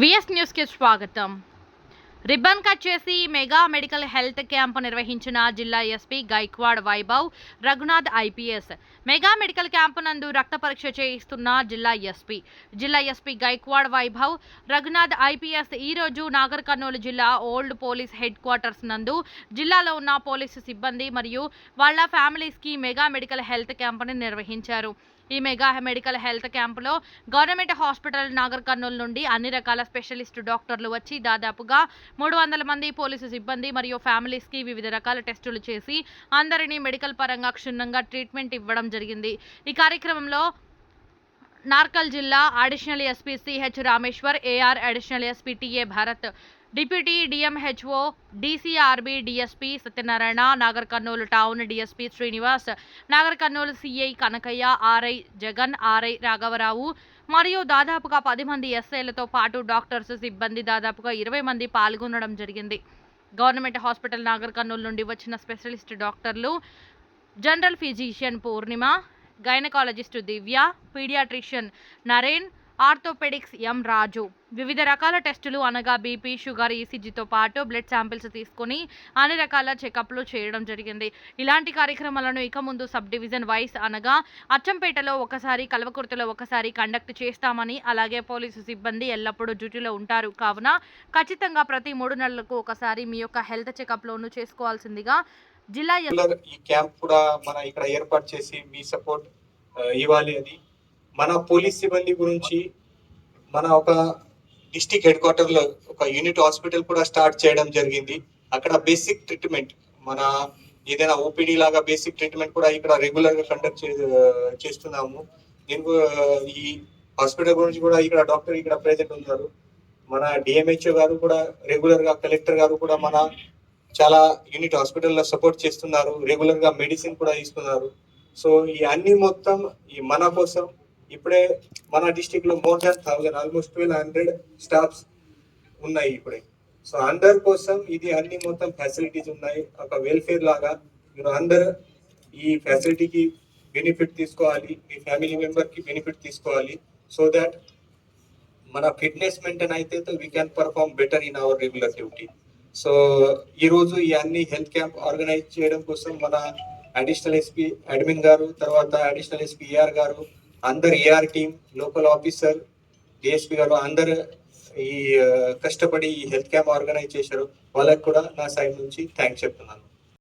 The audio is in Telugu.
విఎస్ న్యూస్కి స్వాగతం. రిబ్బన్ కట్ చేసి మెగా మెడికల్ హెల్త్ క్యాంప్ నిర్వహించిన జిల్లా SP Gaikwad Vaibhav Raghunath IPS. Mega medical camp నందు రక్త పరీక్ష చేయిస్తున్న జిల్లా ఎస్పీ. జిల్లా ఎస్పీ గైక్వాడ్ వైభవ్ రఘునాథ్ ఐపీఎస్ ఈ రోజు నాగర్ కర్నూలు జిల్లా ఓల్డ్ పోలీస్ హెడ్ క్వార్టర్స్ నందు జిల్లాలో ఉన్న పోలీసు సిబ్బంది మరియు వాళ్ళ ఫ్యామిలీస్కి మెగా మెడికల్ హెల్త్ క్యాంపుని నిర్వహించారు. ఈ మెగా మెడికల్ హెల్త్ క్యాంపులో గవర్నమెంట్ హాస్పిటల్ నాగర్ కర్నూలు నుండి అన్ని రకాల స్పెషలిస్ట్ డాక్టర్లు వచ్చి దాదాపుగా మూడు వందల మంది పోలీసు సిబ్బంది మరియు ఫ్యామిలీస్కి వివిధ రకాల టెస్టులు చేసి అందరినీ మెడికల్ పరంగా క్షుణ్ణంగా ట్రీట్మెంట్ ఇవ్వడం జరిగింది. ఈ కార్యక్రమంలో నార్కల్ జిల్లా additional SP CH Rameshwar AR additional SP TA Bharat deputy DMHO DCRB DSP Satyanarayana Nagar Kurnool town DSP Srinivas Nagar Kurnool CI Kanakaiah RI Jagan RI రాఘవరావు మరియు దాదాపుగా పది మంది ఎస్ఐలతో పాటు డాక్టర్స్ సిబ్బంది దాదాపుగా ఇరవై మంది పాల్గొనడం జరిగింది. గవర్నమెంట్ హాస్పిటల్ నాగర్ కర్నూలు నుండి వచ్చిన స్పెషలిస్ట్ డాక్టర్లు general physician Purnima gynaecologist Divya paediatrician Naren orthopaedics M Raju. వివిధ రకాల టెస్టులు అనగా బీపీ షుగర్ ఈసీజీతో పాటు బ్లడ్ శాంపిల్స్ తీసుకుని అన్ని రకాల చెకప్లు చేయడం జరిగింది. ఇలాంటి కార్యక్రమాలను ఇక ముందు సబ్ డివిజన్ వైస్ అనగా అచ్చంపేటలో ఒకసారి కల్వకుర్తిలో ఒకసారి కండక్ట్ చేస్తామని అలాగే పోలీసు సిబ్బంది ఎల్లప్పుడూ డ్యూటీలో ఉంటారు. కావున ఖచ్చితంగా ప్రతి మూడు నెలలకు ఒకసారి మీ యొక్క హెల్త్ చెకప్లోను చేసుకోవాల్సిందిగా జిల్లా ఈ క్యాంప్ కూడా మన ఇక్కడ ఏర్పాటు చేసి మీ సపోర్ట్ ఇవ్వాలి అని మన పోలీస్ సిబ్బంది గురించి మన ఒక డిస్టిక్ హెడ్ క్వార్టర్లో ఒక యూనిట్ హాస్పిటల్ కూడా స్టార్ట్ చేయడం జరిగింది. అక్కడ బేసిక్ ట్రీట్మెంట్ మన ఏదైనా ఓపీడీ లాగా బేసిక్ ట్రీట్మెంట్ కూడా ఇక్కడ రెగ్యులర్గా కండక్ట్ చేస్తున్నాము. దీనికి ఈ హాస్పిటల్ గురించి కూడా ఇక్కడ డాక్టర్ ఇక్కడ ప్రెసెంట్ ఉన్నారు. మన డిఎంహెచ్ఓ గారు కూడా రెగ్యులర్గా కలెక్టర్ గారు కూడా మన చాలా యూనిట్ హాస్పిటల్లో సపోర్ట్ చేస్తున్నారు. రెగ్యులర్గా మెడిసిన్ కూడా ఇస్తున్నారు. సో ఈ అన్ని మొత్తం ఈ మన కోసం ఇప్పుడే మన డిస్టిక్లో more than thousand almost twelve hundred staffs ఉన్నాయి ఇప్పుడే. సో అందరి కోసం ఇది అన్ని మొత్తం ఫెసిలిటీస్ ఉన్నాయి. ఒక వెల్ఫేర్ లాగా మీరు అందరు ఈ ఫెసిలిటీకి బెనిఫిట్ తీసుకోవాలి మీ ఫ్యామిలీ మెంబర్కి బెనిఫిట్ తీసుకోవాలి సో దాట్ మన ఫిట్నెస్ మెయింటైన్ అయితే we can perform better in our regular duty so ఈ రోజు ఈ అన్ని హెల్త్ క్యాంప్ ఆర్గనైజ్ చేయడం కోసం మన అడిషనల్ ఎస్పీ అడ్మిన్ గారు తర్వాత అడిషనల్ ఎస్పీ ఏఆర్ గారు అందరు AR team local officer DSP గారు అందరు ఈ కష్టపడి ఈ హెల్త్ క్యాంప్ ఆర్గనైజ్ చేశారు. వాళ్ళకి కూడా నా సైడ్ నుంచి థ్యాంక్స్ చెప్తున్నాను.